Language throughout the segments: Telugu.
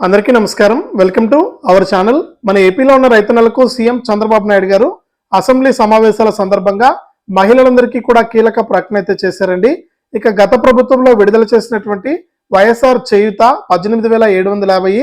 అందరికీ నమస్కారం. Welcome to our channel. మన ఏపీలో ఉన్న రైతన్నలకు సీఎం చంద్రబాబు నాయుడు గారు అసెంబ్లీ సమావేశాల సందర్భంగా మహిళలందరికీ కూడా కీలక ప్రకటన అయితే చేశారండి. ఇక గత ప్రభుత్వంలో విడుదల చేసినటువంటి వైఎస్ఆర్ చేయుత పద్దెనిమిది వేల ఏడు వందల యాభై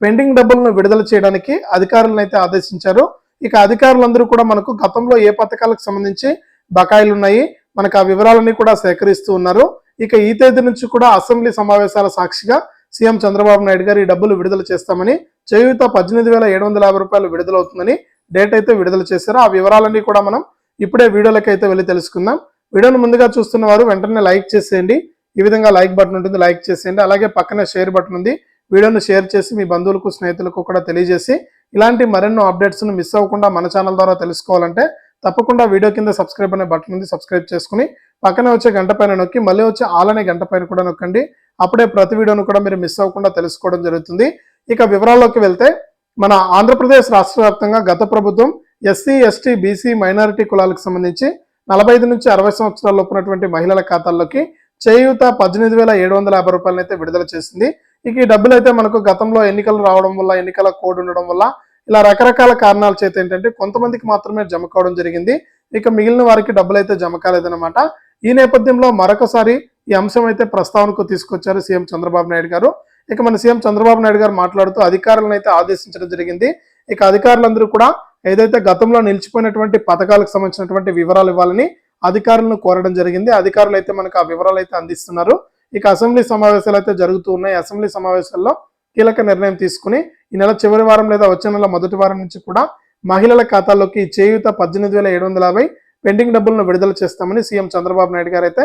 పెండింగ్ డబ్బులను విడుదల చేయడానికి అధికారులను అయితే ఆదేశించారు. ఇక అధికారులందరూ కూడా మనకు గతంలో ఏ పథకాలకు సంబంధించి బకాయిలు ఉన్నాయి మనకు ఆ వివరాలన్నీ కూడా సేకరిస్తూ ఉన్నారు. ఇక ఈ తేదీ నుంచి కూడా అసెంబ్లీ సమావేశాల సాక్షిగా సీఎం చంద్రబాబు నాయుడు గారు ఈ డబ్బులు విడుదల చేస్తామని చేయూత పద్దెనిమిది వేల ఏడు వందల యాభై రూపాయలు విడుదలవుతుందని డేట్ అయితే విడుదల చేశారు. ఆ వివరాలన్నీ కూడా మనం ఇప్పుడే వీడియోలకి అయితే వెళ్ళి తెలుసుకుందాం. వీడియోను ముందుగా చూస్తున్న వారు వెంటనే లైక్ చేసేయండి. ఈ విధంగా లైక్ బటన్ ఉంటుంది లైక్ చేసేయండి. అలాగే పక్కనే షేర్ బటన్ ఉంది. వీడియోను షేర్ చేసి మీ బంధువులకు స్నేహితులకు కూడా తెలియజేసి ఇలాంటి మరెన్నో అప్డేట్స్ను మిస్ అవ్వకుండా మన ఛానల్ ద్వారా తెలుసుకోవాలంటే తప్పకుండా వీడియో కింద సబ్స్క్రైబ్ అనే బటన్ ఉంది సబ్స్క్రైబ్ చేసుకుని పక్కనే వచ్చే గంట పైన నొక్కి మళ్ళీ వచ్చే ఆల్ అనే గంట పైన కూడా నొక్కండి. అప్పుడే ప్రతి వీడియోను కూడా మీరు మిస్ అవ్వకుండా తెలుసుకోవడం జరుగుతుంది. ఇక వివరాల్లోకి వెళ్తే మన ఆంధ్రప్రదేశ్ రాష్ట్ర వ్యాప్తంగా గత ప్రభుత్వం ఎస్సీ ఎస్టీ బీసీ మైనారిటీ కులాలకు సంబంధించి నలభై ఐదు నుంచి అరవై సంవత్సరాలు ఉన్నటువంటి మహిళల ఖాతాల్లోకి చేయూత పద్దెనిమిది వేల ఏడు వందల యాభై రూపాయలను అయితే విడుదల చేసింది. ఇక ఈ డబ్బులు అయితే మనకు గతంలో ఎన్నికలు రావడం వల్ల ఎన్నికల కోడ్ ఉండడం వల్ల ఇలా రకరకాల కారణాల చేత ఏంటంటే కొంతమందికి మాత్రమే జమ కావడం జరిగింది. ఇక మిగిలిన వారికి డబ్బులు అయితే జమ కాలేదన్నమాట. ఈ నేపథ్యంలో మరొకసారి ఈ అంశం అయితే ప్రస్తావనకు తీసుకొచ్చారు సీఎం చంద్రబాబు నాయుడు గారు. ఇక మన సీఎం చంద్రబాబు నాయుడు గారు మాట్లాడుతూ అధికారులను అయితే ఆదేశించడం జరిగింది. ఇక అధికారులందరూ కూడా ఏదైతే గతంలో నిలిచిపోయినటువంటి పథకాలకు సంబంధించినటువంటి వివరాలు ఇవ్వాలని అధికారులను కోరడం జరిగింది. అధికారులు అయితే మనకు ఆ వివరాలు అయితే అందిస్తున్నారు. ఇక అసెంబ్లీ సమావేశాలు అయితే జరుగుతూ ఉన్నాయి. అసెంబ్లీ సమావేశాల్లో కీలక నిర్ణయం తీసుకుని ఈ నెల చివరి వారం లేదా వచ్చే నెల మొదటి వారం నుంచి కూడా మహిళల ఖాతాల్లోకి చేయూత పద్దెనిమిది వేల ఏడు వందల యాభై పెండింగ్ డబ్బులను విడుదల చేస్తామని సీఎం చంద్రబాబు నాయుడు గారు అయితే